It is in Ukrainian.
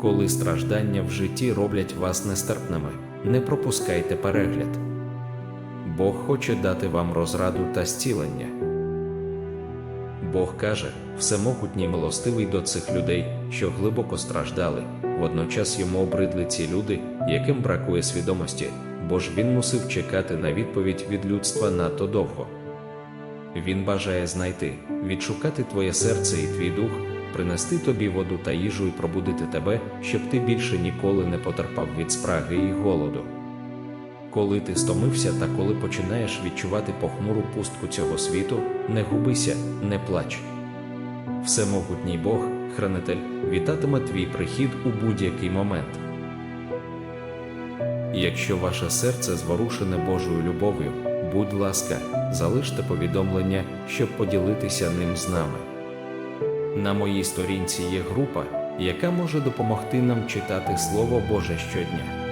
Коли страждання в житті роблять вас нестерпними, не пропускайте перегляд. Бог хоче дати вам розраду та зцілення. Бог каже, всемогутній милостивий до цих людей, що глибоко страждали, водночас йому обридли ці люди, яким бракує свідомості, бо ж він мусив чекати на відповідь від людства надто довго. Він бажає знайти, відшукати твоє серце і твій дух, принести тобі воду та їжу і пробудити тебе, щоб ти більше ніколи не потерпав від спраги і голоду. Коли ти стомився та коли починаєш відчувати похмуру пустку цього світу, не губися, не плач. Всемогутній Бог, хранитель, вітатиме твій прихід у будь-який момент. Якщо ваше серце зворушене Божою любов'ю, будь ласка, залиште повідомлення, щоб поділитися ним з нами. На моїй сторінці є група, яка може допомогти нам читати Слово Боже щодня.